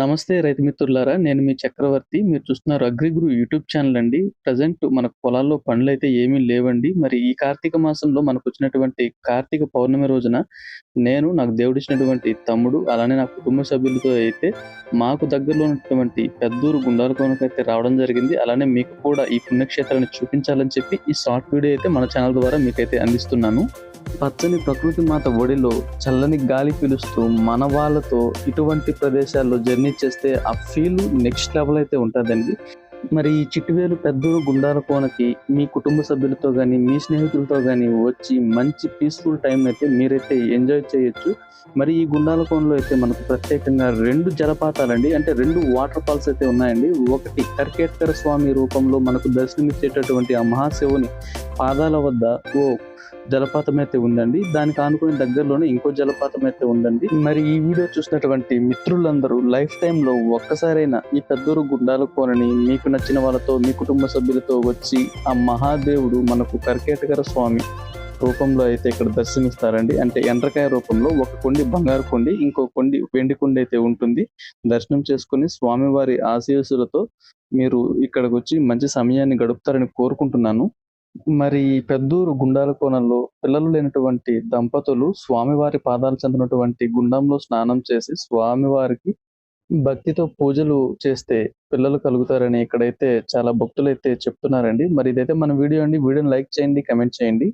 నమస్తే రైతు మిత్రులారా! నేను మీ చక్రవర్తి. మీరు చూస్తున్నారు అగ్రిగురు యూట్యూబ్ ఛానల్ అండి. ప్రెజెంట్ మనకు పొలాల్లో పనులైతే ఏమీ లేవండి. మరి ఈ కార్తీక మాసంలో మనకు వచ్చినటువంటి కార్తీక పౌర్ణమి రోజున నేను, నాకు దేవుడిచ్చినటువంటి తమ్ముడు, అలానే నా కుటుంబ సభ్యులతో అయితే మాకు దగ్గరలో ఉన్నటువంటి పెద్దూరు గుండాలకోనకైతే రావడం జరిగింది. అలానే మీకు కూడా ఈ పుణ్యక్షేత్రాన్ని చూపించాలని చెప్పి ఈ షార్ట్ వీడియో అయితే మన ఛానల్ ద్వారా మీకైతే అందిస్తున్నాను. పచ్చని ప్రకృతి మాత ఒడిలో చల్లని గాలి పీలుస్తూ మన వాళ్ళతో ఇటువంటి ప్రదేశాల్లో జర్నీ చేస్తే ఆ ఫీల్ నెక్స్ట్ లెవెల్ అయితే ఉంటుందండి మరి ఈ చిట్టివేలు పెద్దూరు గుండాల కోనకి మీ కుటుంబ సభ్యులతో కానీ మీ స్నేహితులతో కానీ వచ్చి మంచి పీస్‌ఫుల్ టైం అయితే మీరైతే ఎంజాయ్ చేయొచ్చు. మరి ఈ గుండాల కోనలో అయితే మనకు ప్రత్యేకంగా రెండు జలపాతాలండి. అంటే రెండు వాటర్ ఫాల్స్ అయితే ఉన్నాయండి. ఒకటి కర్కేట్కర స్వామి రూపంలో మనకు దర్శనమిచ్చేటటువంటి ఆ మహాశివుని పాదాల వద్ద ఓ జలపాతం అయితే ఉందండి. దానికి ఆనుకుని దగ్గరలోనే ఇంకో జలపాతం అయితే ఉందండి. మరి ఈ వీడియో చూసినటువంటి మిత్రులందరూ లైఫ్ టైమ్‌లో ఒక్కసారైనా ఈ పెద్దూరు గుండాల కోనని మీకు నచ్చిన వాళ్ళతో, మీ కుటుంబ సభ్యులతో వచ్చి ఆ మహాదేవుడు మనకు కర్కేటకర స్వామి రూపంలో అయితే ఇక్కడ దర్శనమిస్తారండి. అంటే ఎండ్రకాయ రూపంలో ఒక కొండి బంగారు కొండి, ఇంకో కొండి వెండి కొండి అయితే ఉంటుంది. దర్శనం చేసుకొని స్వామివారి ఆశీస్సులతో మీరు ఇక్కడికొచ్చి మంచి సమయాన్ని గడుపుతారని కోరుకుంటున్నాను. మరి పెద్దూరు గుండాల కోణంలో పిల్లలు లేనటువంటి దంపతులు స్వామివారి పాదాలు చెందినటువంటి గుండంలో స్నానం చేసి స్వామివారికి భక్తితో పూజలు చేస్తే పిల్లలు కలుగుతారని ఇక్కడైతే చాలా భక్తులు అయితే చెప్తున్నారండి. మరి ఇదైతే మన వీడియో అండి. వీడియోని లైక్ చేయండి, కమెంట్ చేయండి.